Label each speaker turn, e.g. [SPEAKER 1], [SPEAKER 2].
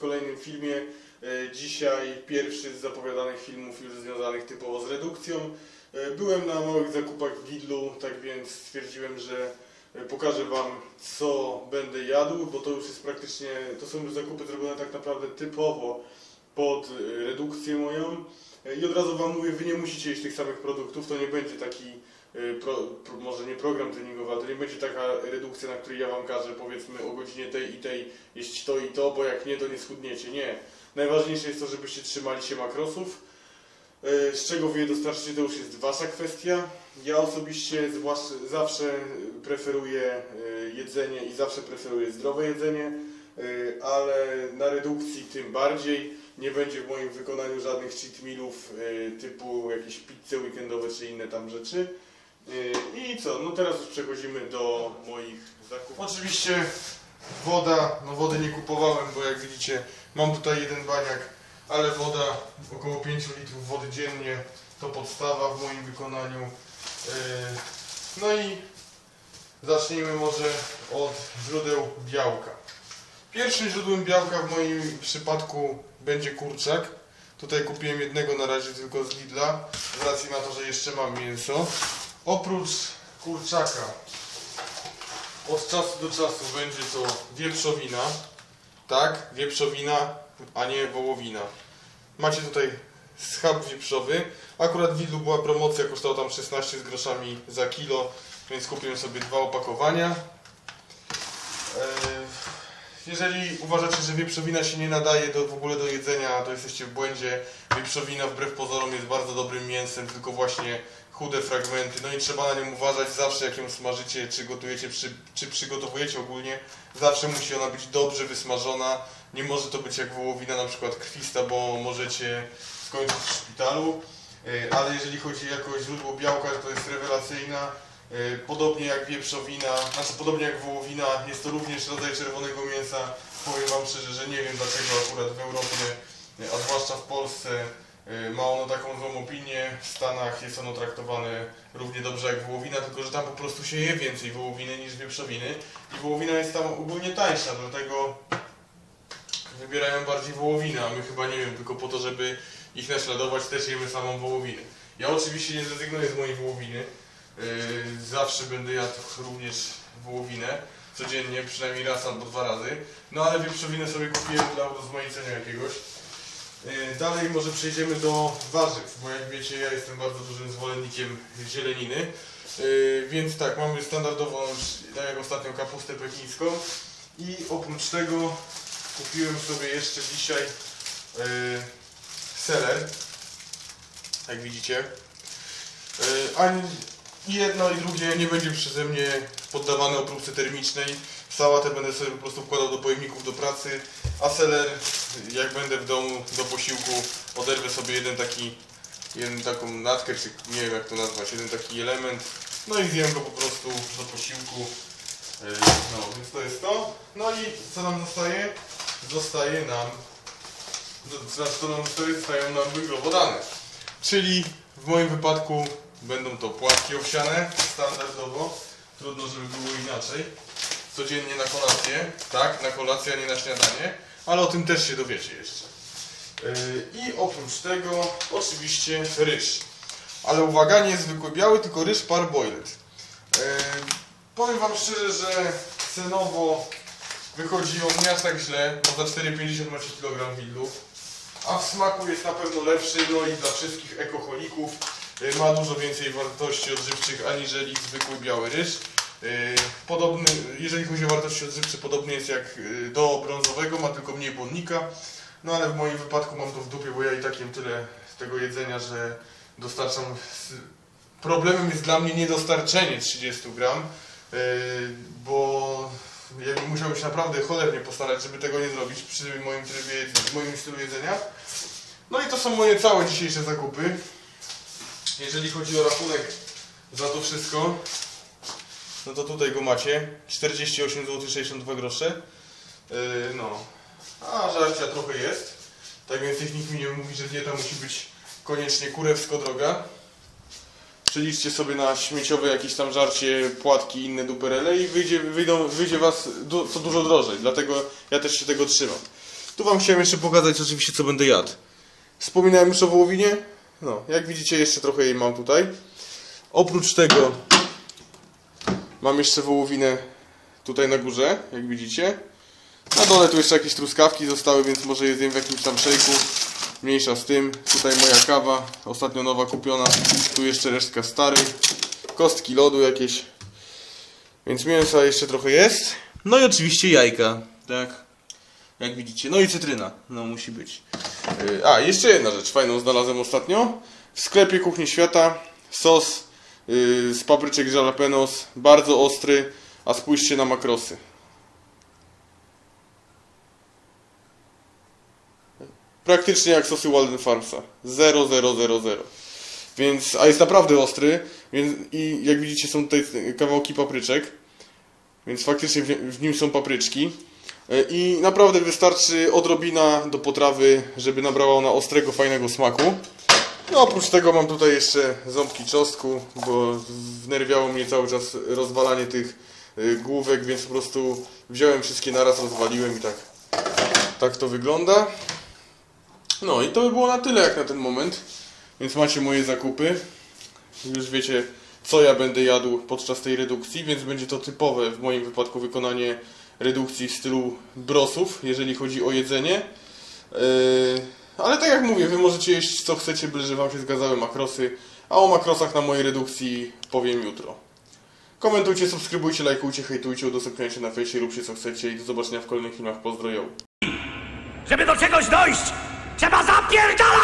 [SPEAKER 1] kolejnym filmie. E, Dzisiaj pierwszy z zapowiadanych filmów już związanych typowo z redukcją. E, Byłem na małych zakupach w Lidlu, tak więc stwierdziłem, że e, pokażę Wam co będę jadł, bo to już jest praktycznie, to są już zakupy zrobione tak naprawdę typowo pod redukcję moją. I od razu Wam mówię, Wy nie musicie jeść tych samych produktów, to nie będzie taki pro, pro, może nie program treningowy, ale to nie będzie taka redukcja, na której ja Wam każę powiedzmy o godzinie tej i tej jeść to i to, bo jak nie, to nie schudniecie. Nie. Najważniejsze jest to, żebyście trzymali się makrosów. Y, Z czego Wy je dostarczycie, to już jest Wasza kwestia. Ja osobiście zawsze preferuję y, jedzenie i zawsze preferuję zdrowe jedzenie, y, ale na redukcji tym bardziej. Nie będzie w moim wykonaniu żadnych cheat mealów y, typu jakieś pizze weekendowe czy inne tam rzeczy. Y, I co? No teraz już przechodzimy do moich zakupów. Oczywiście woda, no wody nie kupowałem, bo jak widzicie mam tutaj jeden baniak, ale woda, około 5 litrów wody dziennie to podstawa w moim wykonaniu. Y, No i zacznijmy może od źródeł białka. Pierwszym źródłem białka w moim przypadku będzie kurczak. Tutaj kupiłem jednego na razie tylko z Lidla, z racji na to, że jeszcze mam mięso. Oprócz kurczaka od czasu do czasu będzie to wieprzowina. Tak, wieprzowina, a nie wołowina. Macie tutaj schab wieprzowy. Akurat w Lidlu była promocja, kosztowała tam 16 z groszami za kilo, więc kupiłem sobie dwa opakowania. Eee, jeżeli uważacie, że wieprzowina się nie nadaje do, w ogóle do jedzenia, to jesteście w błędzie. Wieprzowina wbrew pozorom jest bardzo dobrym mięsem, tylko właśnie chude fragmenty. No i trzeba na nią uważać zawsze, jak ją smażycie, czy gotujecie, przy, czy przygotowujecie ogólnie. Zawsze musi ona być dobrze wysmażona. Nie może to być jak wołowina na przykład krwista, bo możecie skończyć w szpitalu. Yy, Ale jeżeli chodzi jako źródło białka, to jest rewelacyjna. Yy, Podobnie jak wieprzowina, znaczy podobnie jak wołowina, jest to również rodzaj czerwonego mięsa. Powiem Wam szczerze, że nie wiem dlaczego akurat w Europie, a zwłaszcza w Polsce, yy, ma ono taką złą opinię. W Stanach jest ono traktowane równie dobrze jak wołowina, tylko że tam po prostu się je więcej wołowiny niż wieprzowiny. I wołowina jest tam ogólnie tańsza, dlatego wybierają bardziej wołowinę, a my chyba nie wiem, tylko po to, żeby ich naśladować, też jemy samą wołowinę. Ja oczywiście nie zrezygnuję z mojej wołowiny. Yy, zawsze będę jadł również wołowinę. Codziennie, przynajmniej raz albo dwa razy. No ale wieprzowinę sobie kupiłem dla urozmaicenia jakiegoś. Yy, Dalej może przejdziemy do warzyw, bo jak wiecie ja jestem bardzo dużym zwolennikiem zieleniny. Yy, Więc tak, mamy standardową, tak jak ostatnio, kapustę pekińską. I oprócz tego kupiłem sobie jeszcze dzisiaj seler. Jak widzicie. Ani jedno i drugie nie będzie przeze mnie poddawane obróbce termicznej. Sałatę będę sobie po prostu wkładał do pojemników do pracy, a seler jak będę w domu do posiłku oderwę sobie jeden taki, jeden taką natkę, czy nie wiem jak to nazwać, jeden taki element, no i zjem go po prostu do posiłku. Yy, No, więc to jest to. No i co nam zostaje? Zostaje nam, znaczy co nam zostaje? Zostają nam węglowodany. Czyli w moim wypadku będą to płatki owsiane, standardowo. Trudno, żeby było inaczej. Codziennie na kolację, tak, na kolację, a nie na śniadanie, ale o tym też się dowiecie jeszcze. Yy, I oprócz tego oczywiście ryż. Ale uwaga, nie zwykły biały, tylko ryż parboiled. Yy, powiem Wam szczerze, że cenowo wychodzi on nie aż tak źle, bo za 4,50 macie kilogram. A w smaku jest na pewno lepszy, no i dla wszystkich ekoholików y, ma dużo więcej wartości odżywczych aniżeli zwykły biały ryż. Y, Podobny, jeżeli chodzi o wartości odżywcze, podobny jest jak y, do brązowego, ma tylko mniej błonnika. No ale w moim wypadku mam to w dupie, bo ja i tak jem tyle tego jedzenia, że dostarczam... Problemem jest dla mnie niedostarczenie 30 gram, bo ja bym musiał się naprawdę cholernie postarać, żeby tego nie zrobić przy moim trybie, moim stylu jedzenia. No i to są moje całe dzisiejsze zakupy. Jeżeli chodzi o rachunek za to wszystko, no to tutaj go macie. 48 zł 62 grosze. Yy, no. A żarcia trochę jest. Tak więc niech nikt mi nie mówi, że dieta musi być koniecznie kurewsko droga. Przeliczcie sobie na śmieciowe jakieś tam żarcie, płatki inne duperele i wyjdzie, wyjdą, wyjdzie was du, co dużo drożej. Dlatego ja też się tego trzymam. Tu wam chciałem jeszcze pokazać oczywiście co będę jadł. Wspominałem już o wołowinie? No, jak widzicie jeszcze trochę jej mam tutaj. Oprócz tego mam jeszcze wołowinę tutaj na górze, jak widzicie. Na dole tu jeszcze jakieś truskawki zostały, więc może je zjem w jakimś tam szejku. Mniejsza z tym. Tutaj moja kawa, ostatnio nowa kupiona. Tu jeszcze resztka starej. Kostki lodu jakieś. Więc mięsa jeszcze trochę jest. No i oczywiście jajka, tak. Jak widzicie. No i cytryna, no musi być. Yy, A, jeszcze jedna rzecz fajną znalazłem ostatnio. W sklepie Kuchni Świata sos yy, z papryczek jalapenos, bardzo ostry, a spójrzcie na makrosy. Praktycznie jak sosy Walden Farmsa. 0,000. Więc, a jest naprawdę ostry, więc i jak widzicie są tutaj kawałki papryczek, więc faktycznie w, w nim są papryczki. E, I naprawdę wystarczy odrobina do potrawy, żeby nabrała ona ostrego, fajnego smaku. No oprócz tego mam tutaj jeszcze ząbki czosnku, bo wnerwiało mnie cały czas rozwalanie tych y, główek, więc po prostu wziąłem wszystkie naraz, rozwaliłem i tak, tak to wygląda. No i to by było na tyle jak na ten moment. Więc macie moje zakupy. Już wiecie, co ja będę jadł podczas tej redukcji, więc będzie to typowe w moim wypadku wykonanie redukcji w stylu brosów, jeżeli chodzi o jedzenie. Yy, ale tak jak mówię, wy możecie jeść co chcecie, byle że wam się zgadzały makrosy, a o makrosach na mojej redukcji powiem jutro. Komentujcie, subskrybujcie, lajkujcie, hejtujcie, udostępniajcie na fejsie, róbcie co chcecie i do zobaczenia w kolejnych filmach. Pozdroję.
[SPEAKER 2] Żeby do czegoś dojść, trzeba zapierdalać!